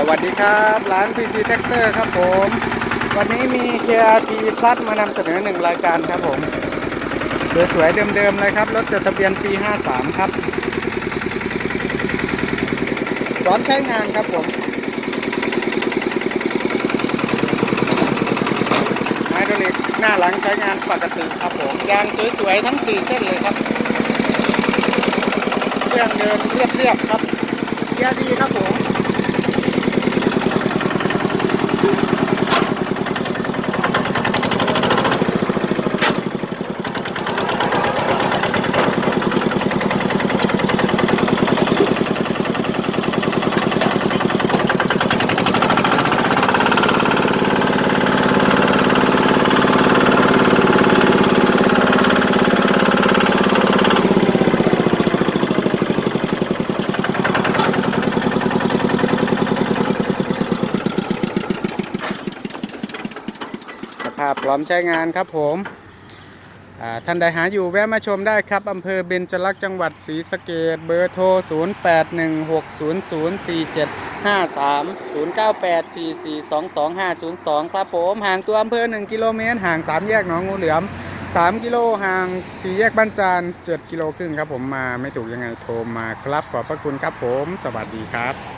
สวัสดีครับ ร้าน PC Tractor ครับผม วันนี้มี KRT Plus มานำเสนอหนึ่งรายการครับผมสวยๆเดิมๆเลยครับ รถจดทะเบียนปี 53 ครับพร้อมใช้งานครับผมไฮดรอลิกหน้าหลังใช้งานปกติครับผม ยางสวยๆทั้ง 4 เส้นเลยครับ เครื่องเดินเรียบๆครับเกียร์ดีครับผม ภาพพร้อมใช้งานครับผมท่านใดหาอยู่แวะมาชมได้ครับอำเภอเบญจลักษณ์จังหวัดศรีสะเกษเบอร์โทร 0816004753 0984422502 ครับผม ห่างตัวอำเภอ 1 กิโลเมตร ห่าง 3 แยกหนองงูเหลือม 3 กิโลห่าง 4 แยกบ้านจาน 7 กิโลครึ่งครับผมมาไม่ถูกยังไงโทรมาครับ ขอบพระคุณครับผม สวัสดีครับ